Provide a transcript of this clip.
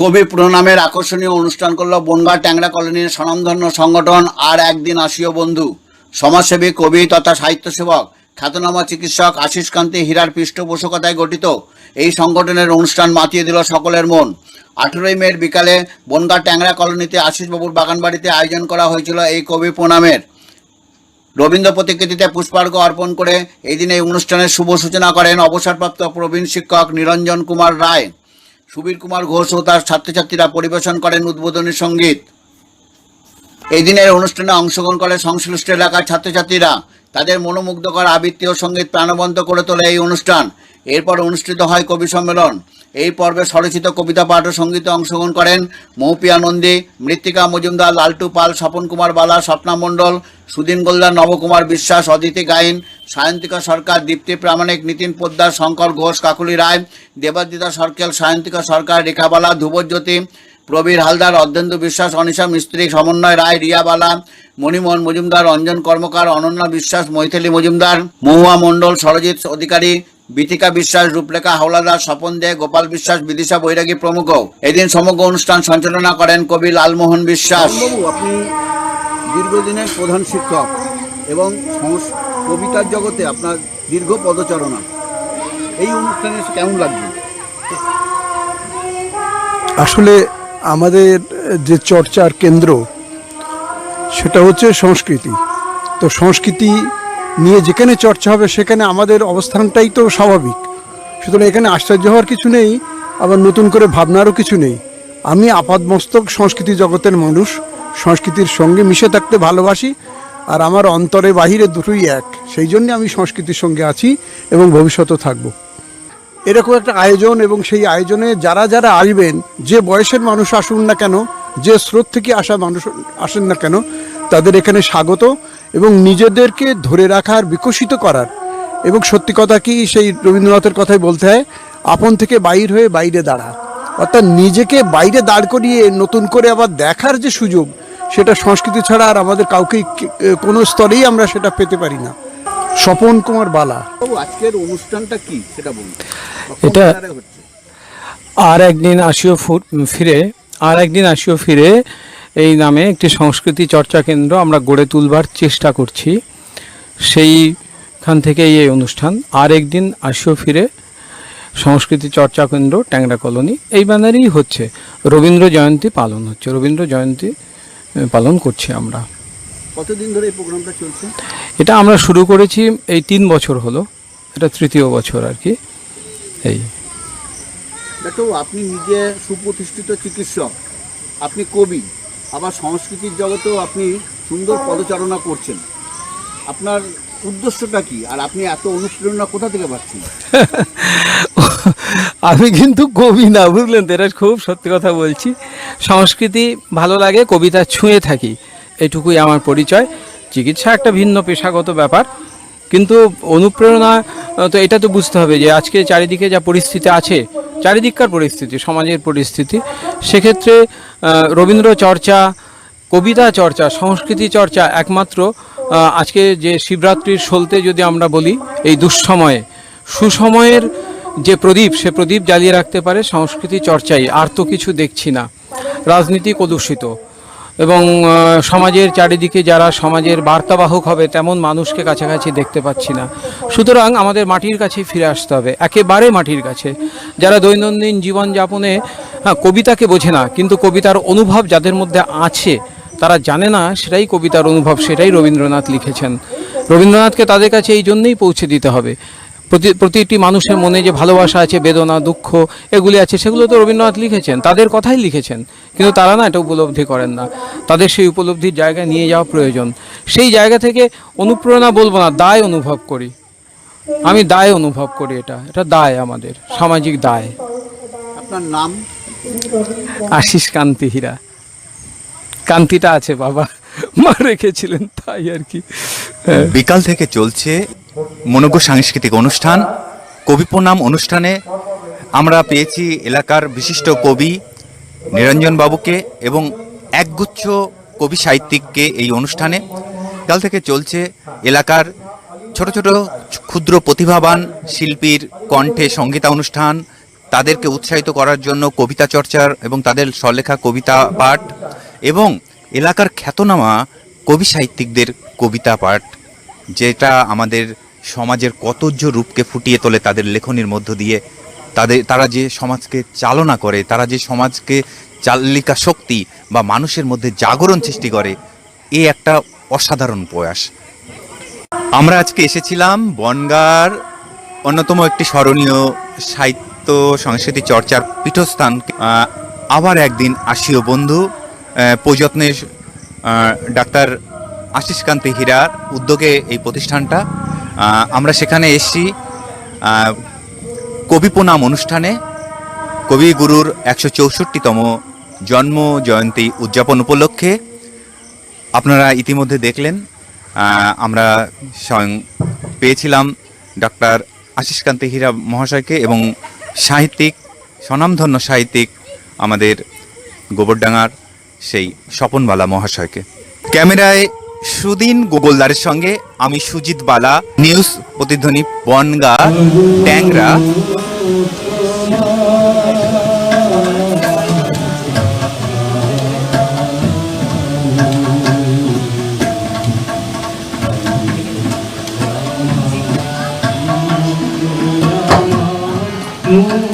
কবি প্রণামের আকর্ষণীয় অনুষ্ঠান করল বনগা ট্যাংরা কলোনির স্বনামধন্য সংগঠন আর একদিন আসিও বন্ধু। সমাজসেবী, কবি তথা সাহিত্য সেবক খ্যাতনামা চিকিৎসক আশিস কান্তি হীরার পৃষ্ঠপোষকতায় গঠিত এই সংগঠনের অনুষ্ঠান মাতিয়ে দিল সকলের মন। আঠেরোই মের বিকালে বনগা ট্যাংরা কলোনিতে আশিসবাবুর বাগানবাড়িতে আয়োজন করা হয়েছিল এই কবি প্রণামের। রবীন্দ্র প্রতিকৃতিতে পুষ্পার্ঘ অর্পণ করে এই দিন এই অনুষ্ঠানের শুভ সূচনা করেন অবসরপ্রাপ্ত প্রবীণ শিক্ষক নিরঞ্জন কুমার রায়। সুবীর কুমার ঘোষ ও তার ছাত্রছাত্রীরা পরিবেশন করেন উদ্বোধনী সংগীত। এই দিনের অনুষ্ঠানে অংশগ্রহণ করে সংশ্লিষ্ট এলাকার ছাত্রছাত্রীরা। তাদের মনোমুগ্ধকর আবৃত্তি ও সংগীত প্রাণবন্ত করে তোলে এই অনুষ্ঠান। এরপর অনুষ্ঠিত হয় কবি সম্মেলন। এই পর্বে স্বরচিত কবিতা পাঠ ও সঙ্গীতে অংশগ্রহণ করেন মৌপিয়া নন্দী মৃত্তিকা মজুমদার, লালটু পাল, স্বপন কুমার বালা, স্বপ্না মণ্ডল, সুদিন গোলদার নবকুমার বিশ্বাস, অদিতি গাইন সায়ন্তিকা সরকার, দীপ্তি প্রামাণিক, নীতিন পোদ্দার, শঙ্কর ঘোষ, কাকুলি রায় দেবাদিতা সরকেল, সায়ন্তিকা সরকার, রেখাবালা, ধ্রুবজ্যোতি, প্রবীর হালদার, অর্ধেন্দু বিশ্বাস, অনিশা মিস্ত্রি, সমন্বয় রায়, রিয়াবালা, মণিমোহন মজুমদার অঞ্জন কর্মকার, অনন্যা বিশ্বাস, মৈথিলি মজুমদার, মহুয়া মণ্ডল, সরজিৎ অধিকারী, বিতিকা বিশ্বাস রূপলেখা হাওলাদার, স্বপন দে, গোপাল বিশ্বাস, বিদিশা বৈরাগী প্রমুখ। এদিন সমগ্র অনুষ্ঠান সঞ্চালনা করেন কবি লালমোহন বিশ্বাস। আপনি দীর্ঘদিনের প্রধান শিক্ষক এবং কবিতার জগতে আপনার দীর্ঘ পদচারণা। এই অনুষ্ঠানে কেমন লাগবে আসলে আমাদের যে চর্চার কেন্দ্র, সেটা হচ্ছে সংস্কৃতি। তো সংস্কৃতি নিয়ে যেখানে চর্চা হবে, সেখানে আমাদের অবস্থানটাই তো স্বাভাবিক। সুতরাং এখানে আশ্চর্য হওয়ার কিছু নেই, আবার নতুন করে ভাবনারও কিছু নেই। আমি আপাদমস্তক সংস্কৃতি জগতের মানুষ, সংস্কৃতির সঙ্গে মিশে থাকতে ভালোবাসি আর আমার অন্তরে বাহিরে দুটোই এক। সেই জন্য আমি সংস্কৃতির সঙ্গে আছি এবং ভবিষ্যতেও থাকব। এরকম একটা আয়োজন এবং সেই আয়োজনে যারা যারা আসবেন, যে বয়সের মানুষ আসুন না কেন, যে স্রোত থেকে আসা মানুষ আসেন না কেন, তাদের এখানে স্বাগত এবং নিজেদেরকে ধরে রাখার, বিকশিত করার। এবং সত্যি কথা কি, সেই রবীন্দ্রনাথের কথাই বলতে হয়, আপন থেকে বাইর হয়ে বাইরে দাঁড়া। অর্থাৎ নিজেকে বাইরে দাঁড় করিয়ে নতুন করে আবার দেখার যে সুযোগ সেটা সংস্কৃতি ছাড়া আর আমাদের কাউকে কোনো স্তরেই আমরা সেটা পেতে পারি না। স্বপন কুমার বালা। বাবু আজকের অনুষ্ঠানটা কি? সেটা বলুন। এটা-? আর একদিন আসিও ফিরে আর একদিন আসিও ফিরে এই নামে একটি সংস্কৃতি চর্চা কেন্দ্র আমরা গড়ে তুলবার চেষ্টা করছি। সেইখান থেকেই এই অনুষ্ঠান। আর একদিন আসিও ফিরে সংস্কৃতি চর্চা কেন্দ্র ট্যাংরা কলোনি। এই ব্যানারেই হচ্ছে। রবীন্দ্র জয়ন্তী পালন হচ্ছে। রবীন্দ্র জয়ন্তী পালন করছি আমরা। কতদিন ধরে এই প্রোগ্রামটা চলছে? এটা আমরা শুরু করেছি এই তিন বছর হলো। এটা তৃতীয় বছর আর কি। এই। দেখো আপনি নিজে সুপ্রতিষ্ঠিত চিকিৎসক আপনি কবি আবার সংস্কৃতির জগতেও আপনি সুন্দর পদচারণা করছেন। আপনার উদ্দেশ্যটা কি? আর আপনি এত অনুপ্রেরণা কোথা থেকে পাচ্ছেন? আমি কিন্তু কবি না, বুঝলেন তো? এটা খুব সত্যি কথা বলছি। সংস্কৃতি ভালো লাগে, কবিতা ছুঁয়ে থাকি। এটুকুই আমার পরিচয়। চিকিৎসা একটা ভিন্ন পেশাগত ব্যাপার। কিন্তু অনুপ্রেরণা তো এটা তো বুঝতে হবে যে আজকে চারিদিকে যা পরিস্থিতি আছে, চারিদিককার পরিস্থিতি, সমাজের পরিস্থিতি, সেক্ষেত্রে রবীন্দ্র চর্চা, কবিতা চর্চা, সংস্কৃতি চর্চা একমাত্র আজকে যে শিবরাত্রির সলতে যদি আমরা বলি, এই দুঃসময়ে, সুসময়ের যে প্রদীপ, সে প্রদীপ জ্বালিয়ে রাখতে পারে, সংস্কৃতি চর্চাই আর তো কিছু দেখছি না। রাজনীতি কলুষিত। এবং সমাজের চারিদিকে যারা সমাজের বার্তাবাহক হবে, তেমন মানুষকে কাছাকাছি দেখতে পাচ্ছি না। সুতরাং আমাদের মাটির কাছে ফিরে আসতে হবে, একেবারে মাটির কাছে। যারা দৈনন্দিন জীবনযাপনে হ্যাঁ কবিতাকে বোঝে না, কিন্তু কবিতার অনুভব যাদের মধ্যে আছে, তারা জানে না, সেটাই কবিতার অনুভব, সেটাই রবীন্দ্রনাথ লিখেছেন। রবীন্দ্রনাথকে তাদের কাছে এই জন্যেই পৌঁছে দিতে হবে। প্রতিটি মানুষের মনে যে ভালোবাসা আছে বেদনা দুঃখ এগুলি আছে সেগুলো তো রবীন্দ্রনাথ লিখেছেন। তাদের কথাই লিখেছেন। কিন্তু তারা না এটা উপলব্ধি করেন না। তাদের সেই উপলব্ধির জায়গায় নিয়ে যাওয়া প্রয়োজন। সেই জায়গা থেকে অনুপ্রেরণা বলব না দায় অনুভব করি। আমি দায় অনুভব করি এটা। এটা দায় আমাদের সামাজিক দায়। আপনার নাম? আশিস কান্তি হীরা। কান্তিটা আছে বাবা। মা রেখেছিলেন তাই আর কি। হ্যাঁ। বিকাল থেকে চলছে মনোজ্ঞ সাংস্কৃতিক অনুষ্ঠান, কবি প্রণাম অনুষ্ঠানে আমরা পেয়েছি এলাকার বিশিষ্ট কবি নিরঞ্জন বাবুকে এবং একগুচ্ছ কবি সাহিত্যিককে এই অনুষ্ঠানে। কাল থেকে চলছে এলাকার ছোট ছোট ক্ষুদ্র প্রতিভাবান শিল্পীর কণ্ঠে সঙ্গীতা অনুষ্ঠান। তাদেরকে উৎসাহিত করার জন্য কবিতা চর্চার এবং তাদের স্বলেখা কবিতা পাঠ এবং এলাকার খ্যাতনামা কবি সাহিত্যিকদের কবিতা পাঠ। যেটা আমাদের সমাজের কতজ্য রূপকে ফুটিয়ে তোলে তাদের লেখনীর মধ্য দিয়ে তাদের তারা যে সমাজকে চালনা করে তারা যে সমাজকে চালিকা শক্তি বা মানুষের মধ্যে জাগরণ সৃষ্টি করে এ একটা অসাধারণ প্রয়াস। আমরা আজকে এসেছিলাম বনগার অন্যতম একটি স্মরণীয় সাহিত্য সংস্কৃতি চর্চার পীঠস্থান। আবার একদিন আসিও বন্ধু আহ, প্রযত্নে ডাক্তার আশিস কান্তি হীরার উদ্যোগে এই প্রতিষ্ঠানটা। আমরা সেখানে এসেছি কবি অনুষ্ঠানে। কবিগুরুর একশো চৌষট্টিতম জন্ম জয়ন্তী উদযাপন উপলক্ষে আপনারা ইতিমধ্যে দেখলেন আমরা স্বয়ং পেয়েছিলাম ডক্টর আশিসকান্তি হীরা মহাশয়কে এবং সাহিত্যিক, স্বনামধন্য সাহিত্যিক আমাদের গোবরডাঙ্গার সেই স্বপনবালা মহাশয়কে। ক্যামেরায় সুদিন গোগলদারের সঙ্গে আমি সুজিত বালা নিউজ প্রতিধ্বনি বনগা ট্যাংরা। Ooh,